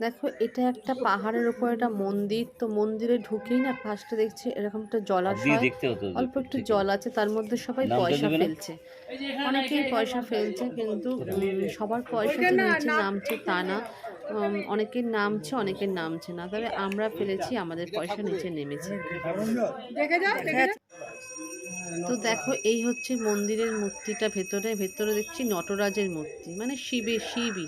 দেখো এটা একটা পাহাড়ের উপর একটা মন্দির তো মন্দিরে ঢুকেই না ফার্স্টে দেখছি এরকম একটা জলাশয়। অল্প একটু জল আছে তার মধ্যে সবাই পয়সা ফেলছে। অনেকেই পয়সা ফেলছে কিন্তু উম, সবার পয়সা যে নিচে নামছে তা না। উম, অনেকের নামছে অনেকের নামছে না। তবে আমরা ফেলেছি আমাদের পয়সা নিচে নেমেছে। তো দেখো এই হচ্ছে মন্দিরের মূর্তিটা ভেতরে। ভেতরে দেখছি নটরাজের মূর্তি মানে শিবে শিবই।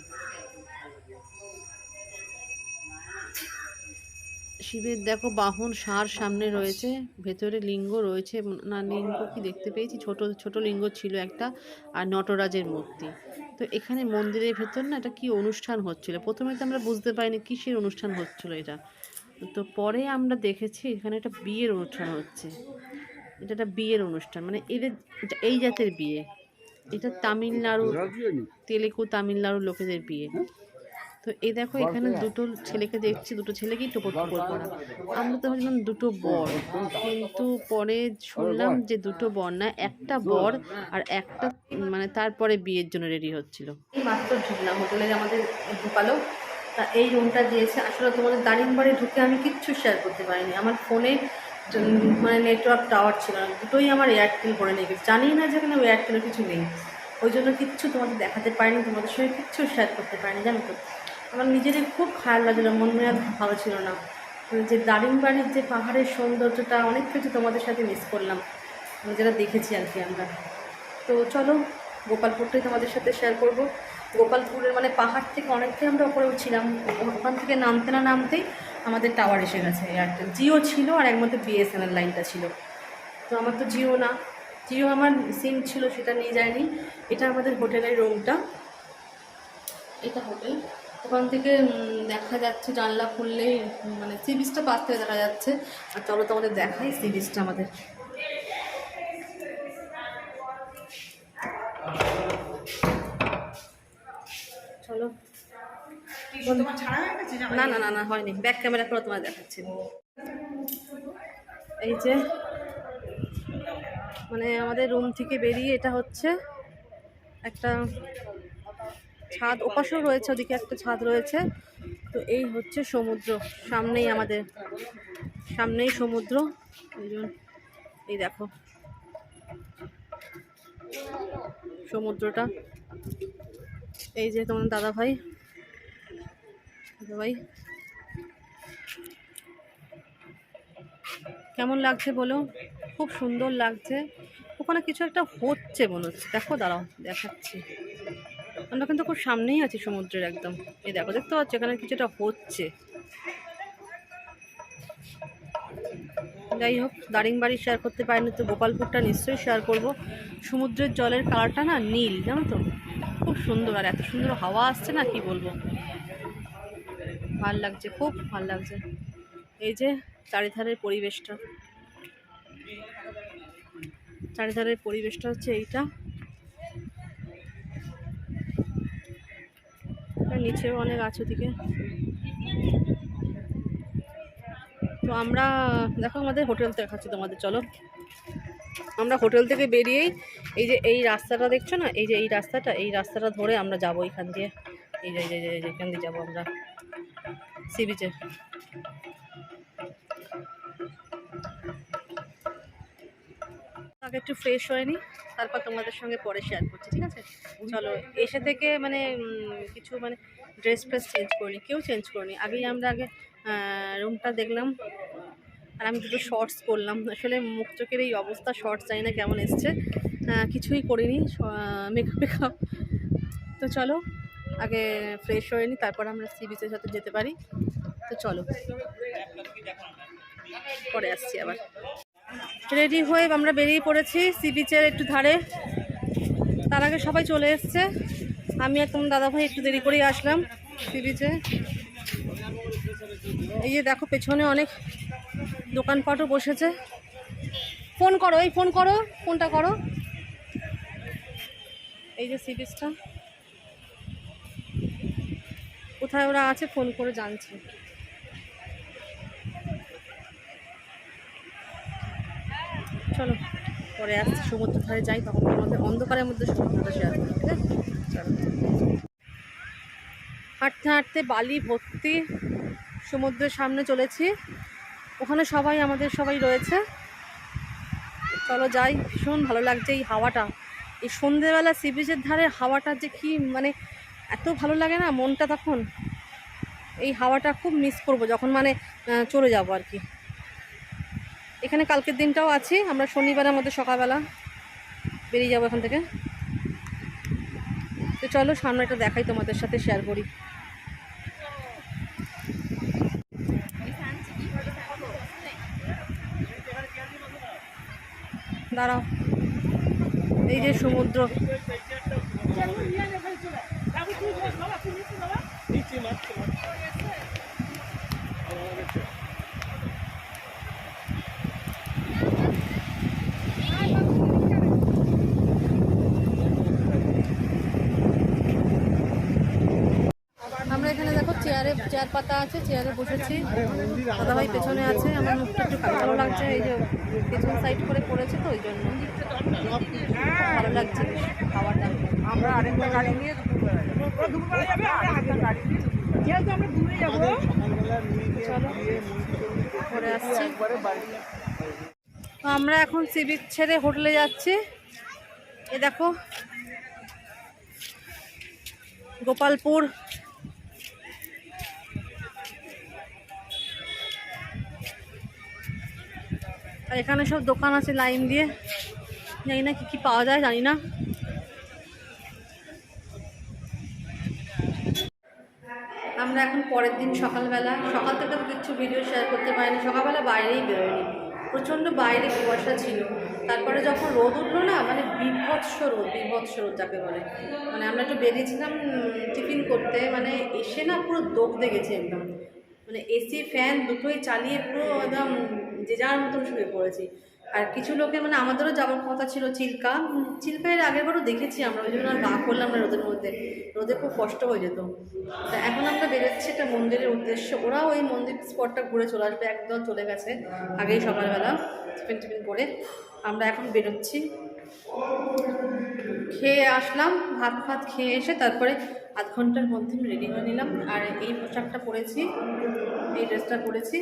শিবের দেখো বাহন সার সামনে রয়েছে ভেতরে লিঙ্গ রয়েছে না লিঙ্গ কি দেখতে পেয়েছি? ছোট ছোট লিঙ্গ ছিল একটা আর নটরাজের মূর্তি। তো এখানে মন্দিরের ভেতর না এটা কি অনুষ্ঠান হচ্ছিল? প্রথমে তো আমরা বুঝতে পারিনি কিসের অনুষ্ঠান হচ্ছিল এটা। তো পরে আমরা দেখেছি এখানে একটা বিয়ের অনুষ্ঠান হচ্ছে। এটা একটা বিয়ের অনুষ্ঠান মানে এদের এটা এই জাতের বিয়ে। এটা তামিলনাড়ু তেলেগু তামিলনাড়ুর লোকেদের বিয়ে। তো এই দেখো, এখানে দুটো ছেলেকে দেখছি, দুটো ছেলেকেই টোপর টোপর করা। আমরা তো ভাবছিলাম দুটো বর, কিন্তু পরে শুনলাম যে দুটো বর না, একটা বর আর একটা মানে তারপরে বিয়ের জন্য রেডি হচ্ছিল। মাত্র ঢুকলাম, হোটেলে আমাদের ঢুকালো, তা এই রুমটা দিয়েছে। আসলে তোমাদের দারিমবাড়ি ঢুকে আমি কিচ্ছু শেয়ার করতে পারিনি। আমার ফোনে মানে নেটওয়ার্ক টাওয়ার ছিল না, দুটোই আমার এয়ারটেল করে নিয়ে গেছে। জানি না যে এখানে এয়ারটেলের কিছু নেই। ওই জন্য কিচ্ছু তোমাদের দেখাতে পারিনি, তোমাদের সঙ্গে কিচ্ছু শেয়ার করতে পারিনি, জানো তো। আমার নিজেরই খুব খারাপ লাগল মন মেয়াদ ভালো ছিল না। মানে যে দারিমবাড়ির যে পাহাড়ের সৌন্দর্যটা, অনেক কিছু তোমাদের সাথে মিস করলাম। যেটা দেখেছি আর কি আমরা। তো চলো, গোপালপুরটাই তোমাদের সাথে শেয়ার করব। গোপালপুরের মানে পাহাড় থেকে অনেকটাই আমরা ওপরে ছিলাম ওখান থেকে নামতে না নামতেই আমাদের টাওয়ার এসে গেছে এয়ারটেল জিও ছিল আর মধ্যে বিএসএনএল লাইনটা ছিল। তো আমার তো জিও না। জিও আমার সিম ছিল, সেটা নিয়ে যায়নি এটা আমাদের হোটেলের রুমটা এটা হোটেল ওখান থেকে দেখা যাচ্ছে জানলা খুললেই মানে সি বিচটা পাশ থেকে দেখা যাচ্ছে। আর চলো তোমাদের দেখাই সি বিচটা আমাদের। চলো। না না না না হয়নি। ব্যাক ক্যামেরা করে তোমার দেখাচ্ছি। এই যে মানে আমাদের রুম থেকে বেরিয়ে এটা হচ্ছে একটা ছাদ ওপাশেও রয়েছে, ওদিকে একটা ছাদ রয়েছে। তো এই হচ্ছে সমুদ্র, সামনেই আমাদের, সামনেই সমুদ্র। এই এই দেখো। সমুদ্রটা। এই যে তোমার দাদা ভাই। দাদা ভাই। কেমন লাগছে বলো? খুব সুন্দর লাগছে। ওখানে কিছু একটা হচ্ছে মনে হচ্ছে। দেখো দাঁড়াও, দেখাচ্ছি। আমরা কিন্তু খুব সামনেই আছি সমুদ্রের একদম। এই দেখো, দেখতে পাচ্ছ, এখানে কিছুটা হচ্ছে। যাই হোক, দারিংবাড়ি শেয়ার করতে পারিনি তো, গোপালপুরটা নিশ্চয়ই শেয়ার করব। সমুদ্রের জলের কালারটা না নীল, জানো তো? খুব সুন্দর, আর এত সুন্দর হাওয়া আসছে না, কি বলব? ভালো লাগছে, খুব ভালো লাগছে। এই যে, চারিধারের পরিবেশটা। চারিধারের পরিবেশটা হচ্ছে এইটা। নিচেও অনেক আছে ওদিকে। তো আমরা, দেখো আমাদের হোটেল দেখাচ্ছি তোমাদের, চলো। আমরা হোটেল থেকে বেরিয়েই এই যে এই রাস্তাটা দেখছ না? এই যে এই রাস্তাটা এই রাস্তাটা ধরে আমরা যাব এখান দিয়ে। এই যে এখান দিয়ে যাব আমরা। সি বিচে আগে একটু ফ্রেশ হয়ে নিই তারপর তোমাদের সঙ্গে পরে শেয়ার করছি ঠিক আছে? চলো এসে থেকে মানে কিছু মানে ড্রেস ফ্রেস চেঞ্জ করিনি কেউ চেঞ্জ করিনি। আগেই আমরা আগে রুমটা দেখলাম আর আমি দুটো শর্টস করলাম আসলে মুখ চোখের এই অবস্থা শর্টস জানি না কেমন এসছে। কিছুই করিনি মেকআপ মেকআপ তো চলো আগে ফ্রেশ হয়ে নিই তারপর আমরা সি বিচের সাথে যেতে পারি। তো চলো পরে আসছি আবার। রেডি হয়ে আমরা বেরিয়ে পড়েছি সি বিচের একটু ধারে। তার আগে সবাই চলে এসছে। আমি আর তোমার দাদাভাই একটু দেরি করেই আসলাম সি বিচে এই যে দেখো, পেছনে অনেক দোকানপাটও বসেছে। ফোন করো, এই ফোন করো, ফোনটা করো। এই যে সি বিচটা কোথায় ওরা আছে, ফোন করে জানছি। চলো, পরে আসছি, সমুদ্র ধারে যাই, তখন তোমাদের অন্ধকারের মধ্যে সমুদ্রটা শেয়ার করব ঠিক আছে? চলো। হাঁটতে হাঁটতে বালি ভর্তি, সমুদ্রের সামনে চলেছি। ওখানে সবাই, আমাদের সবাই রয়েছে। চলো যাই, ভীষণ ভালো লাগছে এই হাওয়াটা। এই সন্ধেবেলা সি বিচের ধারে হাওয়াটা যে কি মানে এত ভালো লাগে না মনটা তখন? এই হাওয়াটা খুব মিস করব, যখন মানে চলে যাব আর কি। এখানে কালকের দিনটাও আছি, আমরা শনিবারের মধ্যে সকালবেলা বেরিয়ে যাব এখান থেকে। তো চলো সামনেটা দেখাই তোমাদের সাথে শেয়ার করি। দাঁড়াও। এই যে সমুদ্র আমরা এখানে দেখো চেয়ারে চেয়ার পাতা আছে চেয়ারে বসেছি। দাদাভাই পেছনে আছে আমার মুখটা একটু ভালো লাগছে এই যে পেছন সাইড করে পড়েছে তো ওই জন্য। ভালো লাগছে খাওয়াটা আমরা আরেকটা গাড়ি নিয়ে দুপুরবেলা যাবে। আরেকটা গাড়ি যেহেতু আমরা দূরে যাব। চলো। আসছি। আমরা এখন সি বিচ ছেড়ে হোটেলে যাচ্ছি। এ দেখো গোপালপুর আর এখানে সব দোকান আছে লাইন দিয়ে। জানি না কি কি পাওয়া যায়, জানি না। আমরা এখন পরের দিন সকালবেলা, সকাল থেকে তো কিছু ভিডিও শেয়ার করতে পারিনি, সকালবেলা বাইরেই বেরোয়নি। প্রচণ্ড বাইরে কুয়াশা ছিল। তারপরে যখন রোদ উঠল না মানে বিভৎস রোদ বিভৎস রোদ যাকে বলে। মানে আমরা একটু বেরিয়েছিলাম টিফিন করতে মানে এসে না পুরো দোগদে গেছে একদম। মানে এসি ফ্যান দুটোই চালিয়ে পুরো একদম যে যার মতন শুয়ে পড়েছি। আর কিছু লোকে মানে আমাদেরও যাওয়ার কথা ছিল চিল্কা। চিল্কা এর আগের বারও দেখেছি আমরা, ওই জন্য আর গা করলাম না রোদের মধ্যে। রোদে খুব কষ্ট হয়ে যেত। তা এখন আমরা বেরোচ্ছি একটা মন্দিরের উদ্দেশ্যে। ওরাও ওই মন্দির স্পটটা ঘুরে চলে আসবে একদম চলে গেছে আগেই সকালবেলা টিফিন টিফিন করে। আমরা এখন বেরোচ্ছি। খেয়ে আসলাম, ভাত ফাত খেয়ে এসে তারপরে আধ ঘণ্টার মধ্যে রেডি হয়ে নিলাম। আর এই পোশাকটা পরেছি, এই ড্রেসটা পরেছি।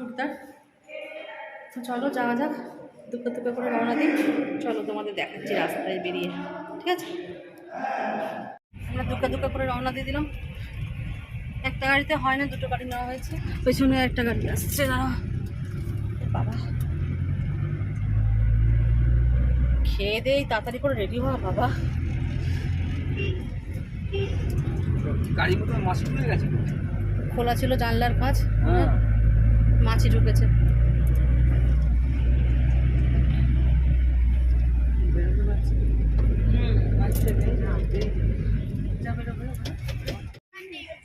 চুড়দার তো চলো যাওয়া যাক দুটো দুটো করে রওনা দিই। চলো তোমাদের দেখাচ্ছি রাস্তায় বেরিয়ে। ঠিক আছে? আমরা দুটো দুটো করে রওনা দিয়ে দিলাম। একটা গাড়িতে হয় না দুটো গাড়ি নেওয়া হয়েছে। পেছনে একটা গাড়ি আসছে বাবা। খেয়ে দেই তাড়াতাড়ি করে রেডি হওয়া বাবা। গাড়ি মতো খুলে গেছে। খোলা ছিল জানলার কাজ। হ্যাঁ। মাছি ঢুকেছে।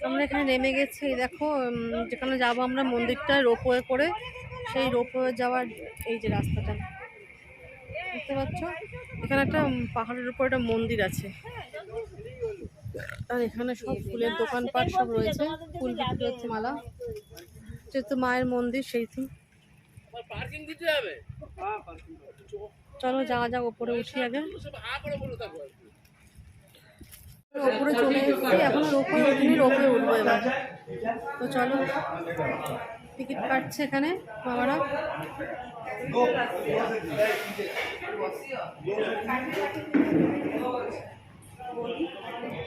আমরা এখানে নেমে গেছি দেখো যেখানে যাব আমরা মন্দিরটা রোপওয়ে করে, সেই রোপওয়ে যাওয়ার এই যে রাস্তাটা। বুঝতে পারছ এখানে একটা পাহাড়ের উপর একটা মন্দির আছে। আর এখানে সব ফুলের দোকানপাট সব রয়েছে, ফুল বিক্রি হচ্ছে মালা। যেহেতু মায়ের মন্দির সেই হবে? চলো যাওয়া যাক ওপরে উঠি আগে। ওপরে চলে এসেছি এখন রোপে উঠিনি রোপে উঠবো এবার। তো চলো টিকিট কাটছে এখানে বাবারা।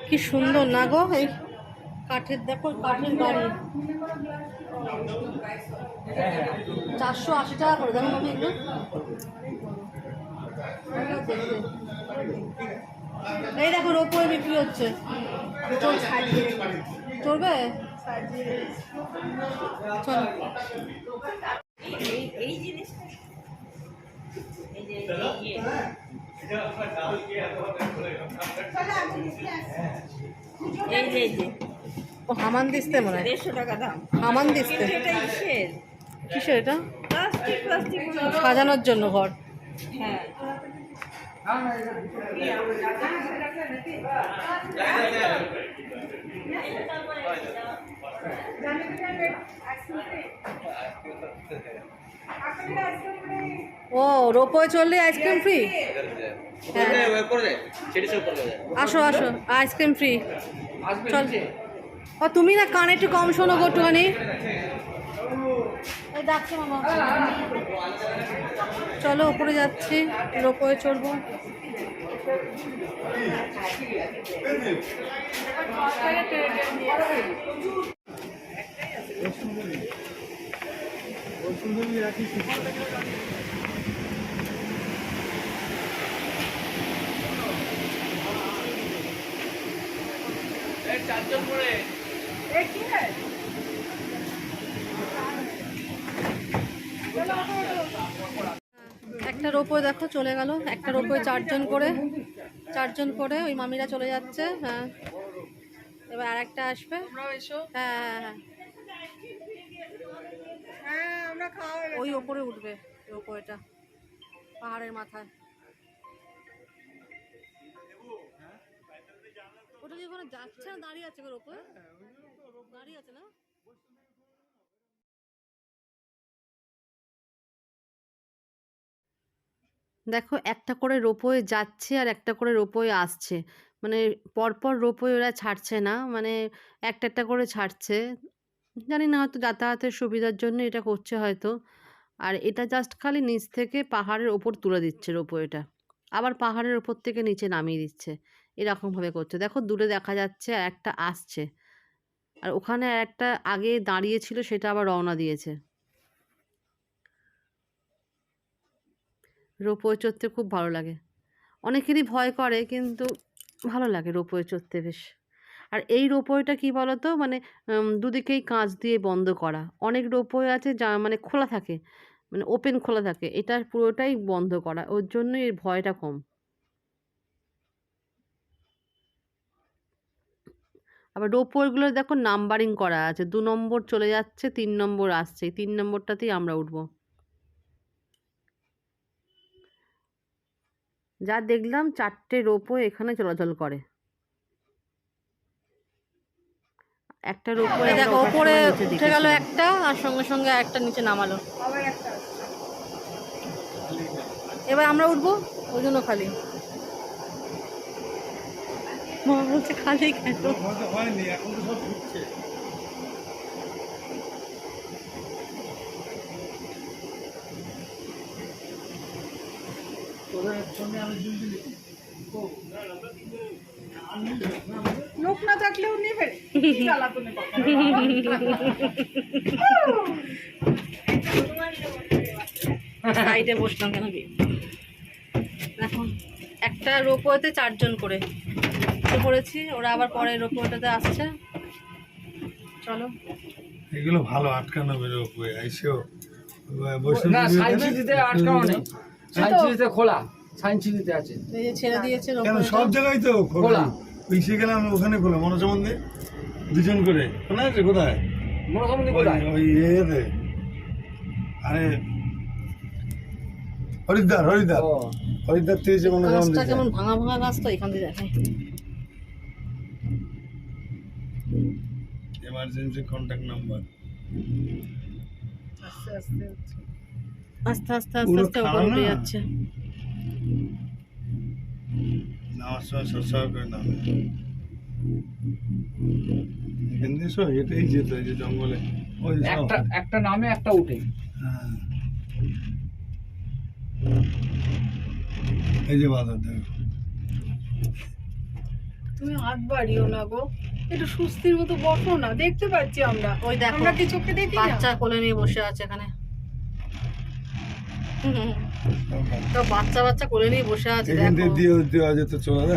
কি সুন্দর না গো এই কাঠের দেখো কাঠের গাড়ি। চারশো আশি টাকা করে দেখো আমি এগুলো। এই দেখো রোপওয়ে বিক্রি হচ্ছে। চল- চলবে চল এই যে এই যে। ও হামান দিস্তে মনে হয় দেড়শো টাকা দাম হামান দিস্তে কিসের এটা প্লাস্টিক প্লাস্টিক সাজানোর জন্য ঘর হ্যাঁ ও রোপওয়ে চললে আইসক্রিম ফ্রি হ্যাঁ আসো আসো আইসক্রিম ফ্রি চল ও তুমি না কানে একটু কম শোনো গো একটুখানি। এই ডাকছে মামা। চলো উপরে যাচ্ছি রোপওয়ে চড়বো। একটা রোপওয়ে দেখো চলে গেল একটা রোপওয়ে চারজন করে চারজন করে ওই মামিরা চলে যাচ্ছে হ্যাঁ। এবার আর একটা আসবে হ্যাঁ হ্যাঁ হ্যাঁ। হ্যাঁ হয়ে। ওই ওপরে উঠবে রোপওয়েটা পাহাড়ের মাথায়। ওটা কি ওখানে যাচ্ছে না দাঁড়িয়ে আছে গো রোপওয়ে দাঁড়িয়ে আছে না? দেখো, একটা করে রোপওয়ে যাচ্ছে আর একটা করে রোপওয়ে আসছে। মানে পরপর রোপওয়ে ওরা ছাড়ছে না মানে একটা একটা করে ছাড়ছে। জানি না, হয়তো যাতায়াতের সুবিধার জন্য এটা করছে হয়তো। আর এটা জাস্ট খালি নিচ থেকে পাহাড়ের ওপর তুলে দিচ্ছে রোপওয়েটা। আবার পাহাড়ের ওপর থেকে নিচে নামিয়ে দিচ্ছে। এরকমভাবে করছে। দেখো, দূরে দেখা যাচ্ছে আর একটা আসছে। আর ওখানে একটা আগে দাঁড়িয়ে ছিল সেটা আবার রওনা দিয়েছে। রোপওয়ে চড়তে খুব ভালো লাগে। অনেকেরই ভয় করে, কিন্তু ভালো লাগে রোপওয়ে চড়তে বেশ। আর এই রোপওয়েটা কি বলতো? মানে দুদিকেই কাঁচ দিয়ে বন্ধ করা। অনেক রোপওয়ে আছে যা মানে খোলা থাকে। মানে ওপেন খোলা থাকে। এটা পুরোটাই বন্ধ করা। ওর জন্যই এর ভয়টা কম। আবার রোপওয়েগুলো দেখো নাম্বারিং করা আছে। দু নম্বর চলে যাচ্ছে তিন নম্বর আসছে। এই তিন নম্বরটাতেই আমরা উঠবো। যা দেখলাম চারটে রোপওয়ে এখানে চলাচল করে। একটা রোপওয়ে দেখো ওপরে উঠে গেল একটা আর সঙ্গে সঙ্গে একটা নিচে নামালো। এবার আমরা উঠবো ওই জন্য খালি। মা বলছে খালি কেন? হয়নি এখন তো সব ঢুকছে। লোক না থাকলেও নেবে। সাইডে বসলাম কেন? এখন একটা রোপওয়েতে চারজন করে। উঠে পড়েছি ওরা আবার পরে রোপওয়েটাতে আসছে। চলো। এগুলো ভালো আটকানো আইসেও বসে না সাইন্স সিটিতে আটকানো নেই। সাইন্স সিটিতে খোলা সাইন্স সিটিতে আছে। এই যে ছেড়ে দিয়েছে কেন সব জায়গায় তো খোলা। গেলাম ওখানে খোলা। মনোজ মন্দির দুজন করে। শোনা আছে কোথায়? মনোসম্বন্ধী ওই কোথায়? ওই ইয়েতে। আরে হরিদ্বার হরিদ্বার। হরিদ্বার থেকে যে মনোজ মন্দির কেমন ভাঙা ভাঙা গাছ তো এখান থেকে দেখায়। এমার্জেন্সি কন্ট্যাক্ট নাম্বার আস্তে আস্তে আস্তে আস্তে আস্তে আস্তে উপরে উঠে? যাচ্ছে নামার সময় সরসর করে নামে এখান দিয়ে সব হেঁটেই যেত যে জঙ্গলে। ওই একটা একটা নামে একটা উঠে। হ্যাঁ। এই যে বাধা দেখো। তুমি হাত বাড়িও না গো। একটু সুস্থির মতো বসো না দেখতে পাচ্ছি আমরা। ওই দেখো আমরা কি চোখে দেখি না? বাচ্চা কোলে নিয়ে বসে আছে এখানে। হুম, তো বাচ্চা বাচ্চা কোলে নিয়ে বসে আছে এখান দেখো। দিয়ে দেওয়া যেত চলে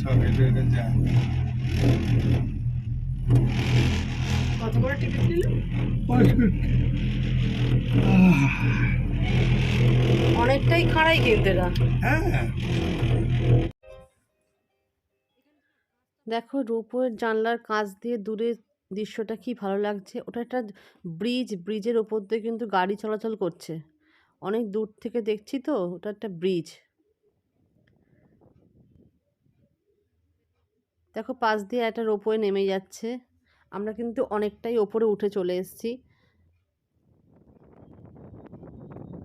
সব হেঁটে কত করে টিকিট নিল? অনেকটাই খাড়াই কিন্তু এরা হ্যাঁ। দেখো রোপওয়ের জানলার কাঁচ দিয়ে দূরে দৃশ্যটা কি ভালো লাগছে? ওটা একটা ব্রিজ ব্রিজের ওপর দিয়ে কিন্তু গাড়ি চলাচল করছে। অনেক দূর থেকে দেখছি তো ওটা একটা ব্রিজ। দেখো পাশ দিয়ে একটা রোপওয়ে নেমে যাচ্ছে। আমরা কিন্তু অনেকটাই ওপরে উঠে চলে এসেছি।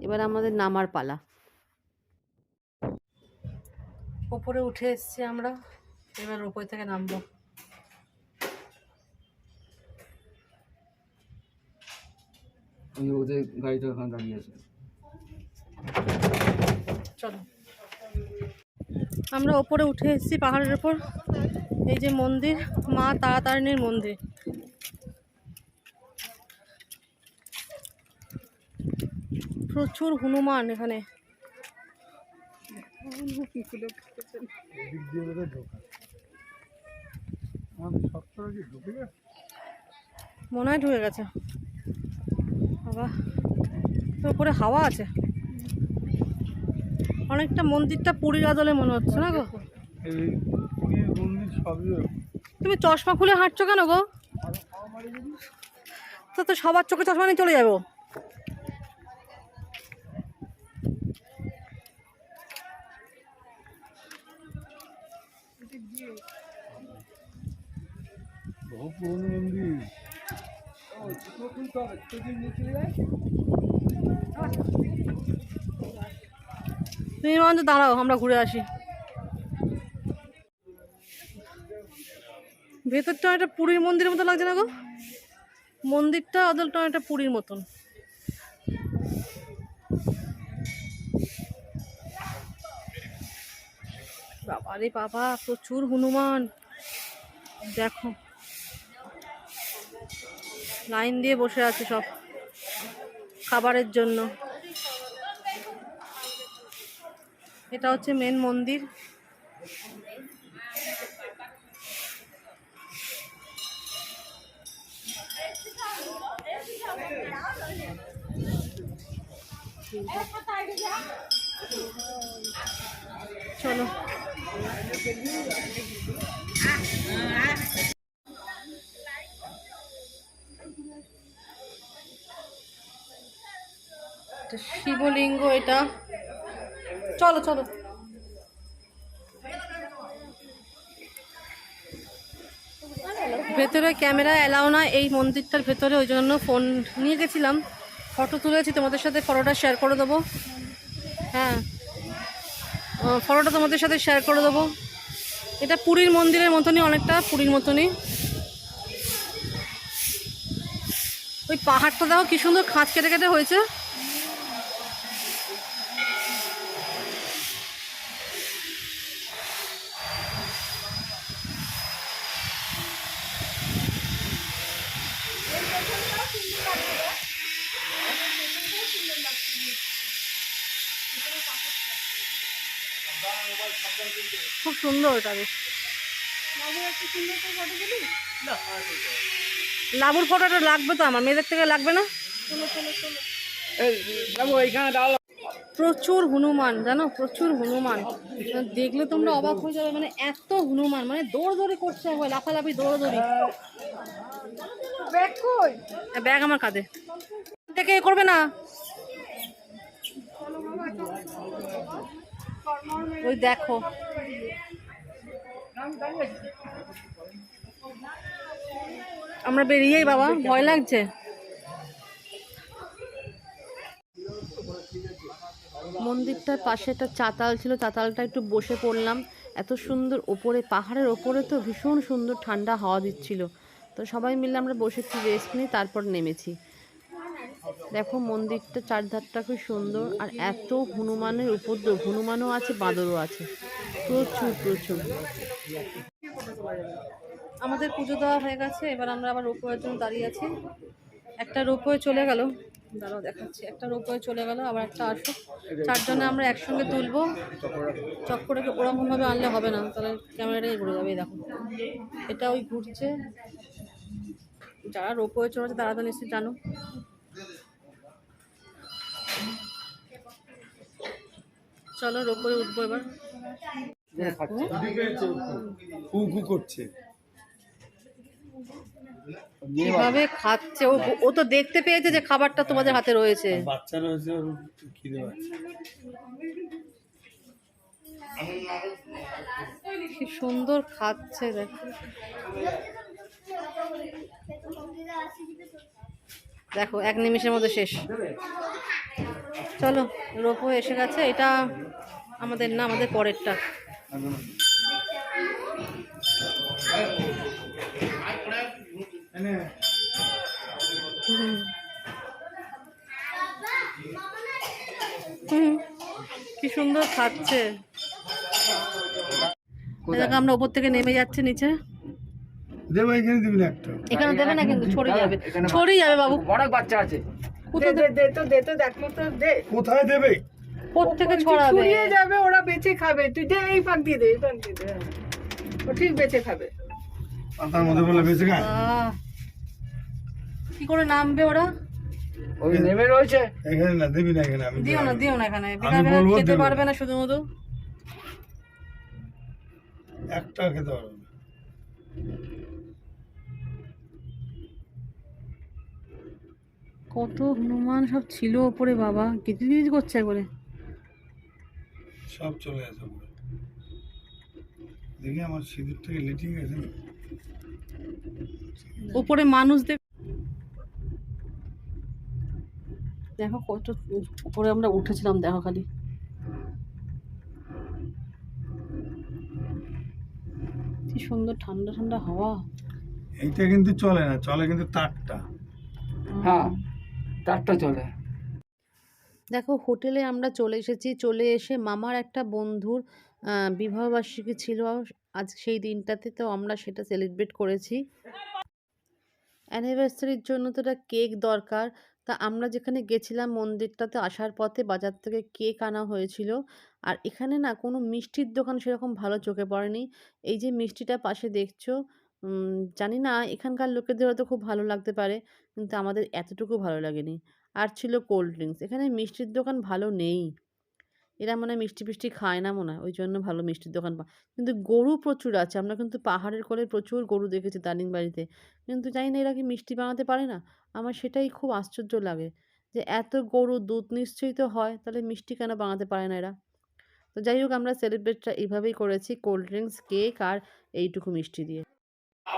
এবার আমাদের নামার পালা। ওপরে উঠে এসছি আমরা এবার ওপর থেকে নামবো। ওদের গাড়িটা ওখানে দাঁড়িয়ে আছে। চলো। আমরা ওপরে উঠে এসেছি পাহাড়ের ওপর এই যে মন্দির মা তারাতারিণীর মন্দির। প্রচুর হনুমান এখানে। মনে হয় ঢুকে গেছে। বাবা উপরে হাওয়া আছে। অনেকটা মন্দিরটা পুরীর আদলে মনে হচ্ছে, না গো। তুমি চশমা খুলে হাঁটছো কেন গো? তো সবার চোখে চশমা নিয়ে চলে যাব বহু পুরনো মন্দির তুমি বরঞ্চ দাঁড়াও, আমরা ঘুরে আসি। ভেতরটা একটা পুরীর মন্দিরের মতো লাগছে না গো? মন্দিরটা অদলটা একটা পুরীর মতন। বাবা রে বাবা, প্রচুর হনুমান। দেখো। লাইন দিয়ে বসে আছে সব খাবারের জন্য। এটা হচ্ছে মেন মন্দির। চলো। এটা শিবলিঙ্গ এটা। চলো চলো। ভেতরে ক্যামেরা অ্যালাউ না, এই মন্দিরটার ভেতরে, ওই জন্য ফোন নিয়ে গেছিলাম। ফটো তুলেছি, তোমাদের সাথে ফটোটা শেয়ার করে দেবো। হ্যাঁ। ফটোটা তোমাদের সাথে শেয়ার করে দেবো। এটা পুরীর মন্দিরের মতনই অনেকটা, পুরীর মতনই। ওই পাহাড়টা দেখো কি সুন্দর, খাঁজ কেটে কেটে হয়েছে। সুন্দর বেশ লাবুর ফটোটা লাগবে তো আমার? মেয়েদের থেকে লাগবে না? প্রচুর হনুমান জানো? প্রচুর হনুমান। দেখলে তোমরা অবাক হয়ে যাবে মানে এত হনুমান মানে দৌড়দৌড়ি করছে একবার লাফালাফি দৌড়দৌড়ি। ব্যাগ কই? ব্যাগ আমার কাঁধে। থেকে এ করবে না? ওই দেখো। আমরা বেরিয়েই, বাবা, ভয় লাগছে। মন্দিরটার পাশে একটা চাতাল ছিল, চাতালটা একটু বসে পড়লাম। এত সুন্দর, ওপরে, পাহাড়ের ওপরে তো ভীষণ সুন্দর ঠান্ডা হাওয়া দিচ্ছিল। তো সবাই মিলে আমরা বসে একটু রেস্ট নিয়ে তারপর নেমেছি। দেখো, মন্দিরটা চারধারটা খুব সুন্দর, আর এত হনুমানের উপদ্রব, হনুমানও আছে, বাঁদরও আছে। প্রচুর প্রচুর। আমাদের পুজো দেওয়া হয়ে গেছে, এবার আমরা আবার রোপওয়ের জন্য দাঁড়িয়ে আছি। একটা রোপওয়ে চলে গেল। দাঁড়াও, দেখাচ্ছি। একটা রোপওয়ে চলে গেল, আবার একটা আসুক। চারজনে আমরা একসঙ্গে তুলবো। চক্করটাকে ওরকমভাবে আনলে হবে না, তাহলে ক্যামেরাটাই ঘুরে যাবে দেখো। এটা ওই ঘুরছে। যারা রোপওয়ে চলেছে তারা তো নিশ্চয়ই জানো। চলো, রোপওয়ে উঠবো এবার। কু কু করছে। কীভাবে খাচ্ছে? ও ও তো দেখতে পেয়েছে যে খাবারটা তোমাদের হাতে রয়েছে। বাচ্চা রয়েছে ওর খিদে পাচ্ছে। কি সুন্দর খাচ্ছে দেখ। দেখো এক নিমিষের মধ্যে শেষ। চলো রোপো এসে গেছে। এটা আমাদের না আমাদের পরেরটা। কি সুন্দর খাচ্ছে। দেখো আমরা ওপর থেকে নেমে যাচ্ছে নিচে। দেবো এখানে দিবি না একটা। এখানে দেবে না কিন্তু ছড়ে যাবে। ছড়ে যাবে বাবু। অনেক বাচ্চা আছে। কোথা দে দে তো দে তো দেখো তো দে। কোথায় দেবে? থেকে ছড়াবে? ছড়িয়ে যাবে ওরা বেঁচে খাবে। তুই দে এই ফাঁক দিয়ে দে এই ফাঁক দিয়ে দে। ও ঠিক বেঁচে খাবে। পাতার মধ্যে বলে বেঁচে খায়। কি করে নামবে ওরা? ওই নেমে রয়েছে। এখানে না দিবি না এখানে আমি দিও না দিও না এখানে। বিনা আমি বিনা খেতে পারবে না শুধু শুধু একটা খেতে পারব। কত হনুমান সব ছিল ওপরে বাবা। কিছু কিছু করছে একবারে। সব চলে আসে উপরে। দেখি আমার সিঁদুর থেকে লিটিং গেছে উপরে মানুষ দেখ দেখো কত উপরে আমরা উঠেছিলাম দেখো খালি। কি সুন্দর ঠান্ডা ঠান্ডা হাওয়া। এইটা কিন্তু চলে না চলে কিন্তু তারটা। হ্যাঁ তারটা চলে। দেখো হোটেলে আমরা চলে এসেছি। চলে এসে মামার একটা বন্ধুর বিবাহবার্ষিকী ছিল। আজ সেই দিনটাতে তো আমরা সেটা সেলিব্রেট করেছি। অ্যানিভার্সারির জন্য তো একটা কেক দরকার। তা আমরা যেখানে গেছিলাম মন্দিরটাতে আসার পথে বাজার থেকে কেক আনা হয়েছিল। আর এখানে না কোনো মিষ্টির দোকান সেরকম ভালো চোখে পড়েনি। এই যে মিষ্টিটা পাশে দেখছ জানি না, এখানকার লোকেদের হয়তো খুব ভালো লাগতে পারে, কিন্তু আমাদের এতটুকু ভালো লাগেনি। আর ছিল কোল্ড ড্রিঙ্কস এখানে মিষ্টির দোকান ভালো নেই। এরা মনে হয় মিষ্টি ফিষ্টি খায় না মনে হয়। ওই জন্য ভালো মিষ্টির দোকান পা কিন্তু গরু প্রচুর আছে। আমরা কিন্তু পাহাড়ের কোলে প্রচুর গরু দেখেছি দারিংবাড়িতে কিন্তু জানি না এরা কি মিষ্টি বানাতে পারে না। আমার সেটাই খুব আশ্চর্য লাগে যে এত গরু দুধ নিশ্চয়ই তো হয়, তাহলে মিষ্টি কেন বানাতে পারে না এরা? তো যাই হোক, আমরা সেলিব্রেটটা এইভাবেই করেছি। কোল্ড ড্রিঙ্কস কেক আর এইটুকু মিষ্টি দিয়ে।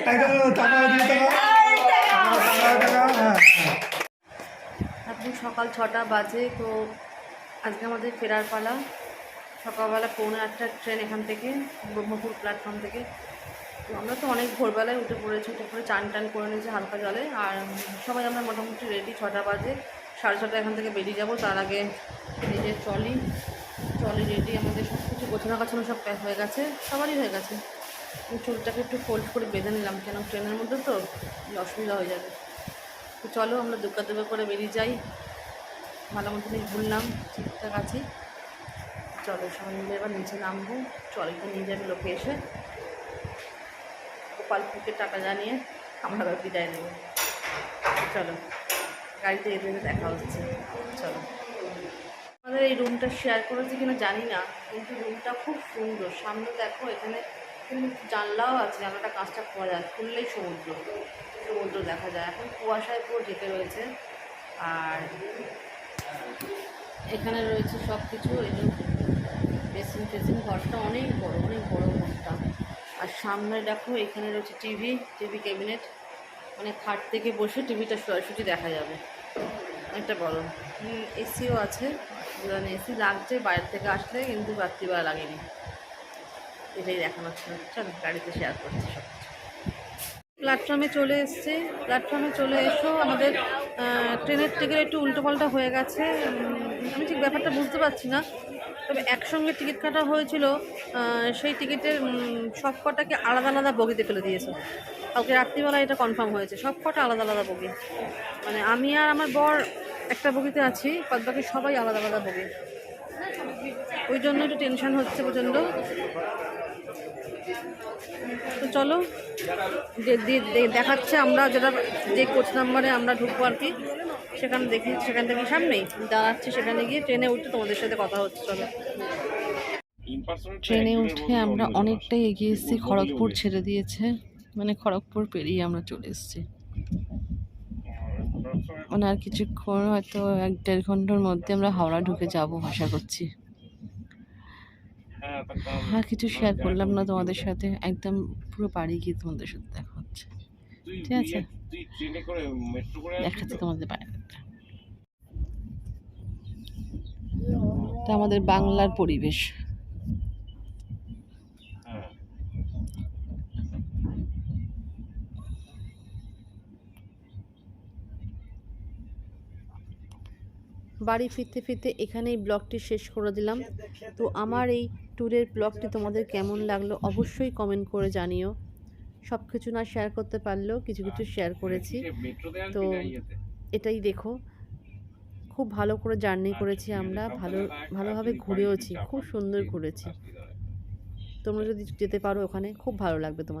টাকা দাও, টাকা দিয়ে টাকা। টাকা, টাকা। এখন সকাল ছটা বাজে তো আজকে আমাদের ফেরার পালা সকালবেলা পৌনে আটটার ট্রেন এখান থেকে, ব্রহ্মপুর প্ল্যাটফর্ম থেকে। তো আমরা তো অনেক ভোরবেলায় উঠে পড়েছি, উঠে পড়ে চান টান করে নিয়েছি হালকা জলে। আর সবাই আমরা মোটামুটি রেডি ছটা বাজে, সাড়ে ছটা এখান থেকে বেরিয়ে যাব। তার আগে নিজের ট্রলি ট্রলি রেডি আমাদের সব কিছু গোছানো গাছানো সব প্যাক হয়ে গেছে, সবারই হয়ে গেছে। চুলটাকে একটু ফোল্ড করে বেঁধে নিলাম, কেন ট্রেনের মধ্যে তো অসুবিধা হয়ে যাবে। তো চলো আমরা দুগ্গা দুগ্গা করে বেরিয়ে যাই। ভালো মতনই ঘুরলাম, ঠিকঠাক আছি। চলো মিলে এবার নিচে নামবো। ট্রলিটা নিয়ে যাবে লোকে এসে। গোপালপুরকে টাকা জানিয়ে আমরা এবার বিদায় নেব। চলো, গাড়িতে এতে দেখা হচ্ছে। চলো। আমাদের এই রুমটা শেয়ার করেছি কিনা জানি না, কিন্তু রুমটা খুব সুন্দর। সামনে দেখো, এখানে জানলাও আছে, জানলাটা কাঁচটা খোলা যায়, খুললেই সমুদ্র। সমুদ্র দেখা যায়। এখন কুয়াশায় পুরো ঢেকে রয়েছে। আর এখানে রয়েছে সব কিছু এই বেসিন টেসিন ঘরটা অনেক বড় অনেক বড় ঘরটা। আর সামনে দেখো, এখানে রয়েছে টিভি টিভি ক্যাবিনেট। মানে খাট থেকে বসে টিভিটা সরাসরি দেখা যাবে। অনেকটা বড়। এসিও আছে মানে এসি লাগছে, বাইরে থেকে আসলে কিন্তু রাত্রিবেলা লাগেনি। এটাই দেখানোর ছিল। চলো, গাড়িতে শেয়ার করছি সব প্ল্যাটফর্মে চলে এসছে। প্ল্যাটফর্মে চলে এসো। আমাদের ট্রেনের টিকিট একটু উল্টোপাল্টা হয়ে গেছে। আমি ঠিক ব্যাপারটা বুঝতে পারছি না। তবে একসঙ্গে টিকিট কাটা হয়েছিল সেই টিকিটের সব কটাকে আলাদা আলাদা বগিতে ফেলে দিয়েছে। কালকে রাত্রিবেলা এটা কনফার্ম হয়েছে সব কটা আলাদা আলাদা বগি। মানে আমি আর আমার বর একটা বগিতে আছি বাকি সবাই আলাদা আলাদা বগি। ওই জন্য একটু টেনশন হচ্ছে প্রচণ্ড। তো চলো দেখাচ্ছে আমরা যেটা, যে কোচ নাম্বারে আমরা ঢুকবো আর কি, সেখানে দেখি, সেখান থেকে সামনেই দাঁড়াচ্ছি, সেখানে গিয়ে ট্রেনে উঠে তোমাদের সাথে কথা হচ্ছে, চলো। ট্রেনে উঠে আমরা অনেকটাই এগিয়ে এসেছি, খড়গপুর ছেড়ে দিয়েছে মানে খড়গপুর পেরিয়ে আমরা চলে এসেছি। মানে আর কিছুক্ষণ হয়তো এক দেড় ঘণ্টার মধ্যে আমরা হাওড়া ঢুকে যাব, আশা করছি। আর কিছু শেয়ার করলাম না তোমাদের সাথে। একদম পুরো বাড়ি গিয়ে তোমাদের সাথে দেখা হচ্ছে। ঠিক আছে? দেখাচ্ছি তোমাদের এটা আমাদের বাংলার পরিবেশ। বাড়ি ফিরতে ফিরতে এখানেই ব্লগটি শেষ করে দিলাম। তো আমার এই ট্যুরের ব্লগটি তোমাদের কেমন লাগল অবশ্যই কমেন্ট করে জানিও। সব কিছু না শেয়ার করতে পারলেও কিছু কিছু শেয়ার করেছি। তো এটাই দেখো, খুব ভালো করে জার্নি করেছি আমরা, ভালো, ভালোভাবে ঘুরেওছি, খুব সুন্দর ঘুরেছি। তোমরা যদি যেতে পারো ওখানে, খুব ভালো লাগবে তোমাদের।